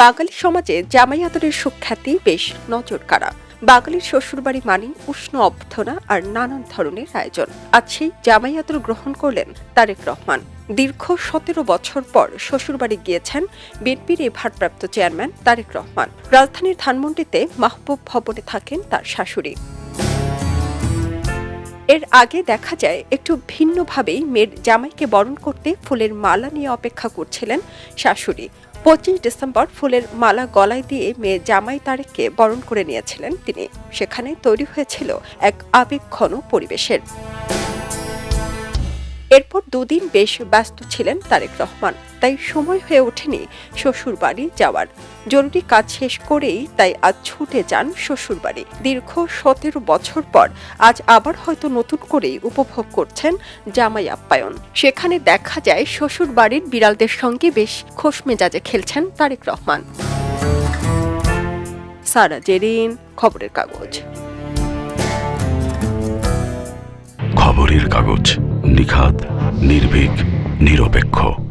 বাঙালি সমাজে জামাই আদরের সুখ্যাতি বেশ নজর কাড়া বাঙালির শ্বশুরবাড়ি মানে উষ্ণ অভ্যর্থনা আর নানান ধরনের আয়োজন। আজ সেই জামাই আদর গ্রহণ করলেন তারেক রহমান। দীর্ঘ সতেরো বছর পর শ্বশুরবাড়ি গিয়েছেন বিএনপির এই ভারপ্রাপ্ত চেয়ারম্যান তারেক রহমান। রাজধানীর ধানমন্ডিতে মাহবুব ভবনে থাকেন তার শাশুড়ি। এর আগে দেখা যায়, একটু ভিন্নভাবেই মেয়ের জামাইকে বরণ করতে ফুলের মালা নিয়ে অপেক্ষা করছিলেন শাশুড়ি। পঁচিশ ডিসেম্বর ফুলের মালা গলায় দিয়ে মেয়ে জামাই তারেককে বরণ করে নিয়েছিলেন তিনি। সেখানে তৈরি হয়েছিল এক আবেগঘন পরিবেশের। এরপর দুদিন বেশ ব্যস্ত ছিলেন তারেক রহমান। তাই সময় হয়ে ওঠেনি শ্বশুর বাড়ি যাওয়ার। জরুরি কাজ শেষ করেই তাই আজ ছুটে যান শ্বশুর বাড়ি দীর্ঘ সতেরো বছর পর আজ আবার হয়তো নতুন করেই উপভোগ করছেন জামাই আপ্যায়ন। সেখানে দেখা যায় শ্বশুর বাড়ির বিড়ালদের সঙ্গে বেশ খোশ মেজাজে খেলছেন তারেক রহমান। সারা জেরিন খবরের কাগজ। খবরের কাগজ। নিখাত নির্ভীক নিরপেক্ষ।